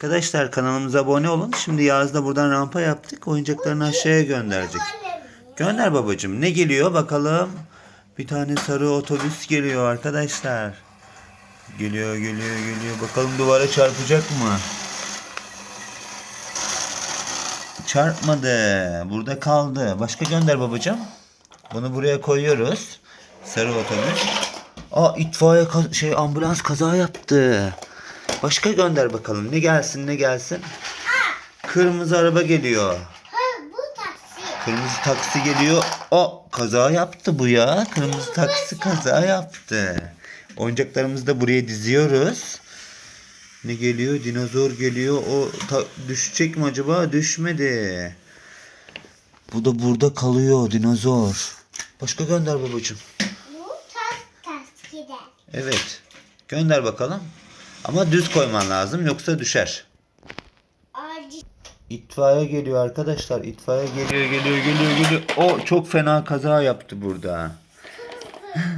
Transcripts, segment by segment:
Arkadaşlar kanalımıza abone olun. Şimdi Yağız da buradan rampa yaptık. Oyuncaklarını aşağıya gönderecek. Gönder babacığım. Ne geliyor bakalım. Bir tane sarı otobüs geliyor arkadaşlar. Geliyor geliyor geliyor. Bakalım duvara çarpacak mı? Çarpmadı. Burada kaldı. Başka gönder babacığım. Bunu buraya koyuyoruz. Sarı otobüs. Aa itfaiye şey ambulans kaza yaptı. Başka gönder bakalım. Ne gelsin ne gelsin. Kırmızı araba geliyor. Kırmızı taksi geliyor. O kaza yaptı bu ya. Kırmızı taksi kaza yaptı. Oyuncaklarımızı da buraya diziyoruz. Ne geliyor? Dinozor geliyor. O düşecek mi acaba? Düşmedi. Bu da burada kalıyor dinozor. Başka gönder babacığım. Bu tas. Evet. Gönder bakalım. Ama düz koyman lazım yoksa düşer. İtfaiye geliyor arkadaşlar. İtfaiye geliyor, geliyor, geliyor, geliyor. O çok fena kaza yaptı burada.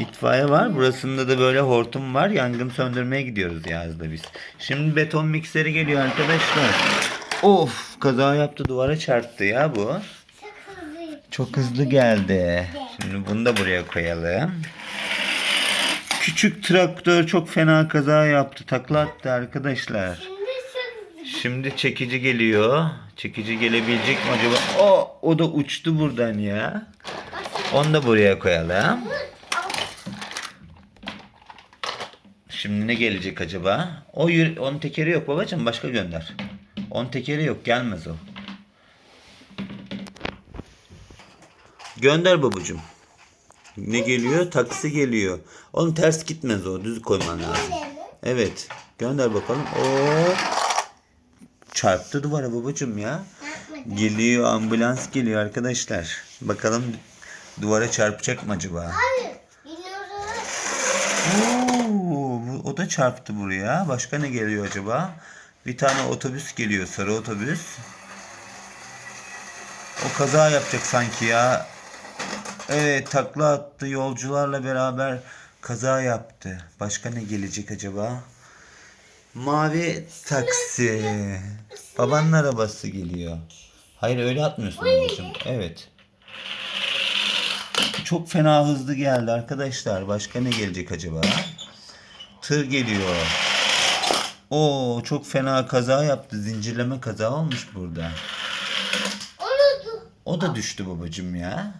İtfaiye var. Burasında da böyle hortum var. Yangın söndürmeye gidiyoruz yazda biz. Şimdi beton mikseri geliyor arkadaşlar. Of kaza yaptı duvara çarptı ya bu. Çok hızlı. Çok hızlı geldi. Şimdi bunu da buraya koyalım. Küçük traktör çok fena kaza yaptı. Takla attı arkadaşlar. Şimdi çekici geliyor. Çekici gelebilecek mi acaba? O, o da uçtu buradan ya. Onu da buraya koyalım. Şimdi ne gelecek acaba? O yürü, onun tekeri yok babacığım başka gönder. Onun tekeri yok gelmez o. Gönder babacığım. Ne geliyor? Taksi geliyor. Onun ters gitmez o. Düz koyman lazım. Evet. Gönder bakalım. Oo. Çarptı duvara babacığım ya. Geliyor ambulans geliyor arkadaşlar. Bakalım duvara çarpacak mı acaba? Hayır. Oo, o da çarptı buraya. Başka ne geliyor acaba? Bir tane otobüs geliyor, sarı otobüs. O kaza yapacak sanki ya. Evet, takla attı yolcularla beraber kaza yaptı. Başka ne gelecek acaba? Mavi taksi. Babanın arabası geliyor. Hayır öyle atmıyorsun babacığım. Evet. Çok fena hızlı geldi arkadaşlar. Başka ne gelecek acaba? Tır geliyor. Oo çok fena kaza yaptı. Zincirleme kaza olmuş burada. O da düştü babacığım ya.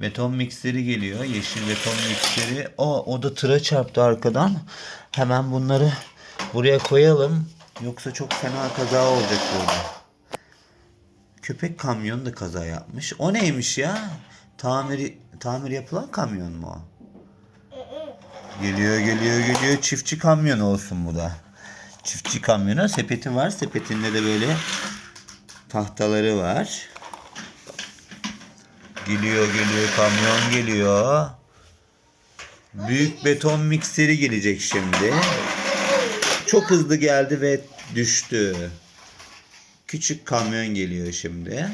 Beton mikseri geliyor. Yeşil beton mikseri. O, o da tıra çarptı arkadan. Hemen bunları buraya koyalım. Yoksa çok fena kaza olacak burada. Köpek kamyon da kaza yapmış. O neymiş ya? Tamir, tamir yapılan kamyon mu o? Geliyor geliyor geliyor. Çiftçi kamyon olsun bu da. Çiftçi kamyona sepeti var. Sepetinde de böyle tahtaları var. Geliyor geliyor kamyon geliyor. Büyük beton mikseri gelecek şimdi. Çok hızlı geldi ve düştü. Küçük kamyon geliyor şimdi.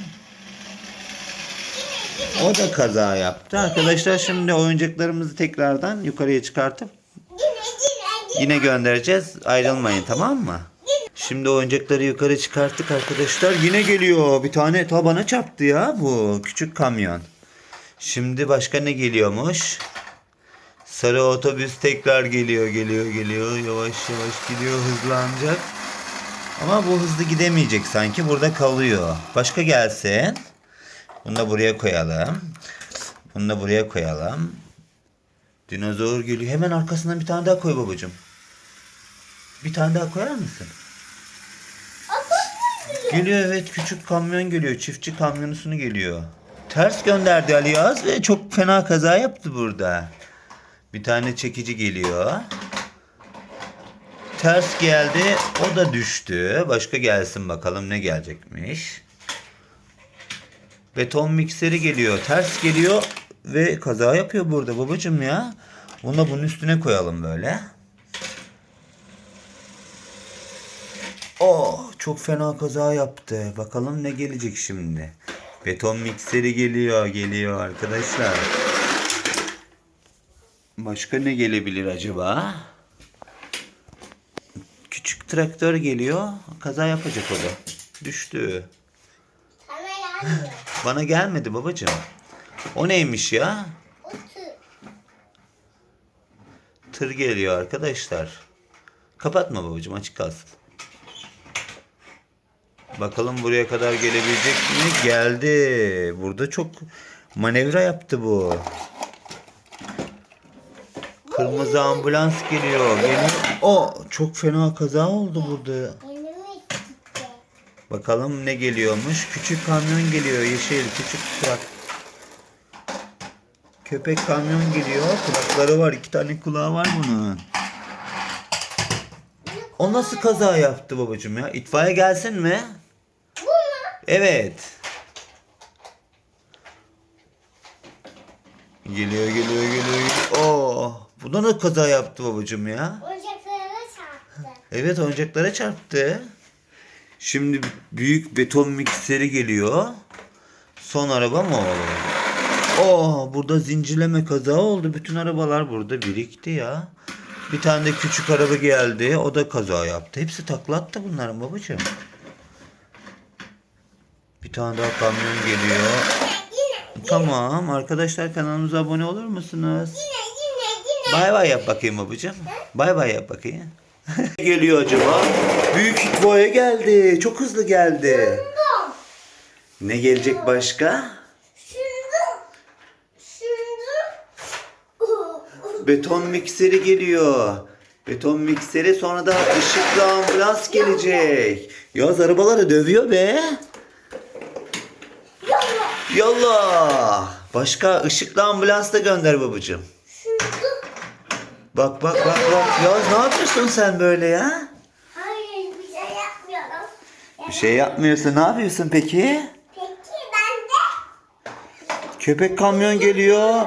O da kaza yaptı. Arkadaşlar şimdi oyuncaklarımızı tekrardan yukarıya çıkartıp Yine göndereceğiz. Ayrılmayın tamam mı? Şimdi oyuncakları yukarı çıkarttık arkadaşlar. Yine geliyor. Bir tane tabana çarptı ya bu küçük kamyon. Şimdi başka ne geliyormuş? Sarı otobüs tekrar geliyor, geliyor, geliyor. Yavaş yavaş gidiyor, hızlanacak. Ama bu hızlı gidemeyecek sanki. Burada kalıyor. Başka gelsin. Bunu da buraya koyalım. Bunu da buraya koyalım. Dinozor geliyor. Hemen arkasından bir tane daha koy babacığım. Bir tane daha koyar mısın? Geliyor evet küçük kamyon geliyor. Çiftçi kamyonusunu geliyor. Ters gönderdi Ali Yağız ve çok fena kaza yaptı burada. Bir tane çekici geliyor. Ters geldi. O da düştü. Başka gelsin bakalım ne gelecekmiş. Beton mikseri geliyor. Ters geliyor ve kaza yapıyor burada babacığım ya. Bunu da bunun üstüne koyalım böyle. Oh çok fena kaza yaptı. Bakalım ne gelecek şimdi. Beton mikseri geliyor geliyor arkadaşlar. Başka ne gelebilir acaba? traktör geliyor. Kaza yapacak o da. Düştü. Bana gelmedi babacığım. O neymiş ya? Tır. Tır geliyor arkadaşlar. Kapatma babacığım açık kalsın. Bakalım buraya kadar gelebilecek mi? Geldi. Burada çok manevra yaptı bu. Kırmızı ambulans geliyor. Geliyor. O çok fena kaza oldu burada. Bakalım ne geliyormuş. Küçük kamyon geliyor. Yeşil küçük trak. Köpek kamyon geliyor. Kulakları var. iki tane kulağı var bunun. O nasıl kaza yaptı babacığım ya? İtfaiye gelsin mi? Evet. Geliyor geliyor geliyor. Oo, bu da ne kaza yaptı babacığım ya? Oyuncaklara çarptı. Evet oyuncaklara çarptı. Şimdi büyük beton mikseri geliyor. Son araba mı o? Oo, burada zincirleme kaza oldu. Bütün arabalar burada birikti ya. Bir tane de küçük araba geldi. O da kaza yaptı. Hepsi taklattı bunların babacığım. Bir tane daha kamyon geliyor. Tamam arkadaşlar kanalımıza abone olur musunuz? Bay bay yap bakayım babacığım. Bay bay yap bakayım. Geliyor acaba? Büyük itfaiye geldi. Çok hızlı geldi. Ne gelecek başka? Beton mikseri geliyor. Beton mikseri sonra da ışıklı ambulans gelecek. Yaz arabaları dövüyor be. Yalla. Yallah. Başka ışıklı ambulans da gönder babacığım. Bak bak bak bak. Yaz ne yapıyorsun sen böyle ya? Hayır bir şey yapmıyorum. Bir şey yapmıyorsun. Ne yapıyorsun peki? Peki ben de. Köpek kamyon geliyor.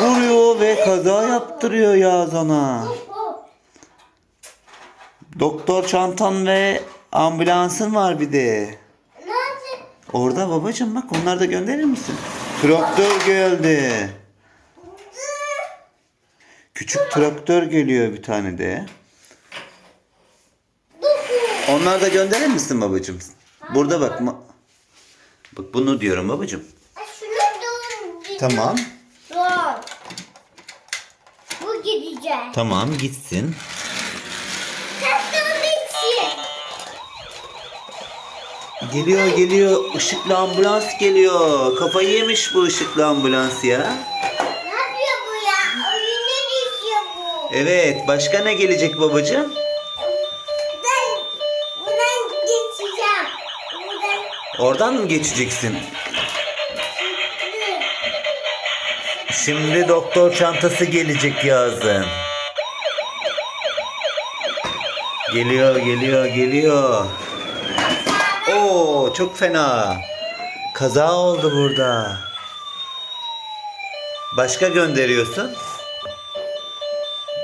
Vuruyor ve kaza yaptırıyor. Hop. Doktor çantan ve ambulansın var bir de. Orada babacığım bak onları da gönderir misin? Traktör geldi. Küçük traktör geliyor bir tane de. Dokun. Onlar da gönderir misin babacığım? Burada bak. Bak bunu diyorum babacığım. Tamam. Dur. Bu gidecek. Tamam gitsin. Geliyor geliyor. Işıklı ambulans geliyor. Kafayı yemiş bu ışıklı ambulans ya. Ne yapıyor bu ya? Oyunu düşüyor bu. Evet başka ne gelecek babacığım? Ben buradan geçeceğim. Buradan Oradan mı geçeceksin? Şimdi doktor çantası gelecek yazın. Geliyor, geliyor, geliyor. Çok fena. Kaza oldu burada. Başka gönderiyorsun?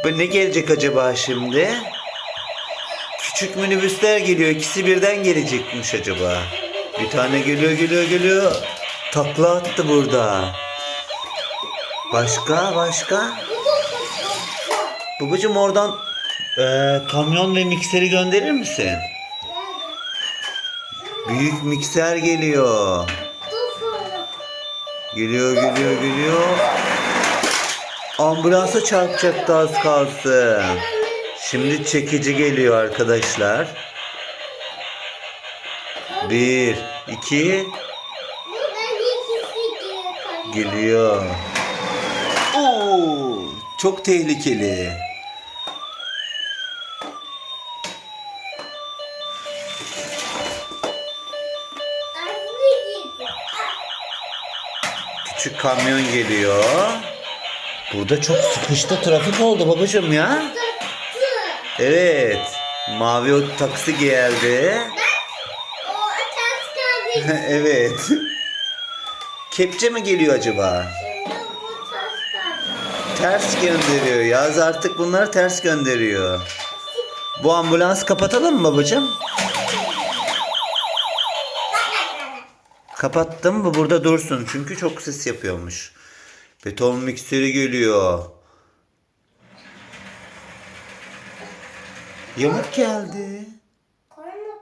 Bu ne gelecek acaba şimdi? Küçük minibüsler geliyor. İkisi birden gelecekmiş acaba. Bir tane geliyor, geliyor, geliyor. Takla attı burada. Başka, başka? Babacım oradan eee, kamyon ve mikseri gönderir misin? Büyük mikser geliyor. Geliyor, geliyor, geliyor. Ambulansa çarpacaktı az kalsın. Şimdi çekici geliyor arkadaşlar. Bir, iki, geliyor. Oo, çok tehlikeli. Küçük kamyon geliyor. Burada çok sıkıştı trafik oldu babacığım ya. Evet. Mavi o taksi geldi. evet. Kepçe mi geliyor acaba? Ters gönderiyor. Yaz artık bunları ters gönderiyor. Bu ambulans kapatalım mı babacığım? Kapattım bu burada dursun çünkü çok ses yapıyormuş. Beton mikseri geliyor. Yamuk geldi.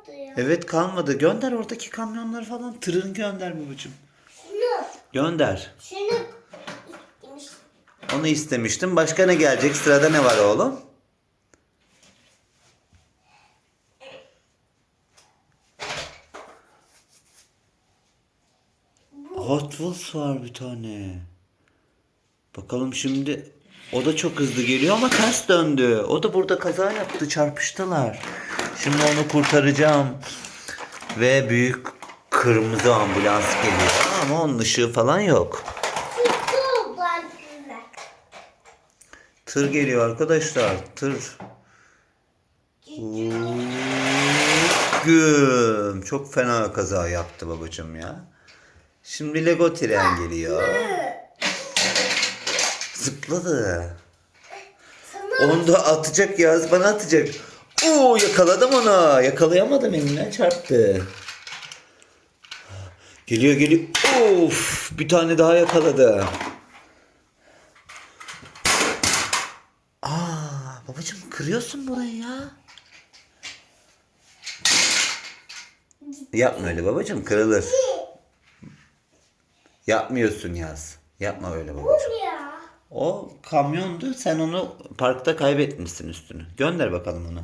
Ya. Evet kalmadı. Gönder oradaki kamyonları falan. Tırını gönder babacığım. Şunu. Gönder. Şunu. Onu istemiştim. Başka ne gelecek? Sırada ne var oğlum? Hot Wheels var bir tane. Bakalım şimdi o da çok hızlı geliyor ama ters döndü. O da burada kaza yaptı. Çarpıştılar. Şimdi onu kurtaracağım. Ve büyük kırmızı ambulans geliyor. Ama onun ışığı falan yok. Tır geliyor arkadaşlar. Tır. Güm. Çok fena kaza yaptı babacığım ya. Şimdi Lego tren geliyor. Zıpladı. Onu da atacak Yaz bana atacak. Oo yakaladım onu. Yakalayamadım elimden çarptı. Geliyor geliyor. Of bir tane daha yakaladı. Aa babacığım kırıyorsun burayı ya. Yapma öyle babacığım kırılır. Yapmıyorsun Yaz. Yapma öyle babacığım. bu ya. O kamyondu. Sen onu parkta kaybetmişsin üstünü. Gönder bakalım onu.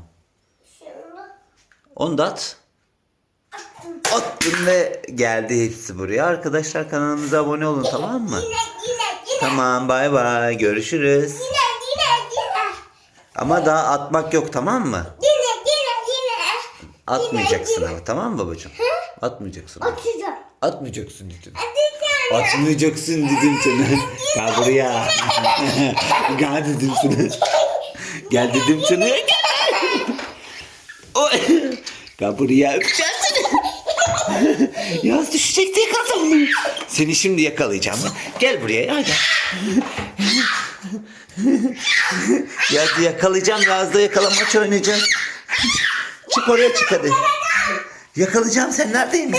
Şunu. Onu da at. Attım ve geldi hepsi buraya. Arkadaşlar kanalımıza abone olun tamam mı? Yine yine yine. Tamam bay bay görüşürüz. Yine yine yine. Ama daha atmak yok tamam mı? Yine yine yine. Atmayacaksın ama tamam mı babacığım? Atmayacaksın. Atacağım. Atmayacaksın dedim. Atacağım. Atmayacaksın dedim sana. Gel buraya. Gel dedim sana. Gel dedim sana. Gel. Gel buraya öpeceğim seni. Yaz düşecekti yakaladım. Seni şimdi yakalayacağım. Gel buraya ya gel. Yazı yakalayacağım. Yazda yakalamaç oynayacağız. Çık oraya çık hadi. Yakalayacağım sen neredeyim?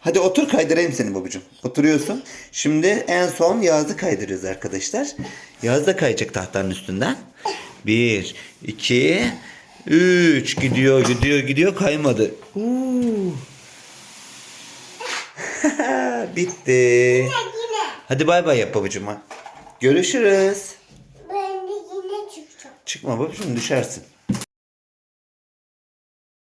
Hadi otur kaydırayım seni babacığım. Oturuyorsun. Şimdi en son Yağız'ı kaydırıyoruz arkadaşlar. Yağız da kayacak tahtanın üstünden. Bir, iki, üç. Gidiyor, gidiyor, gidiyor. Kaymadı. Bitti. Hadi bay bay yap babacığım. Görüşürüz. Ben de yine çıkacağım. Çıkma babacığım düşersin.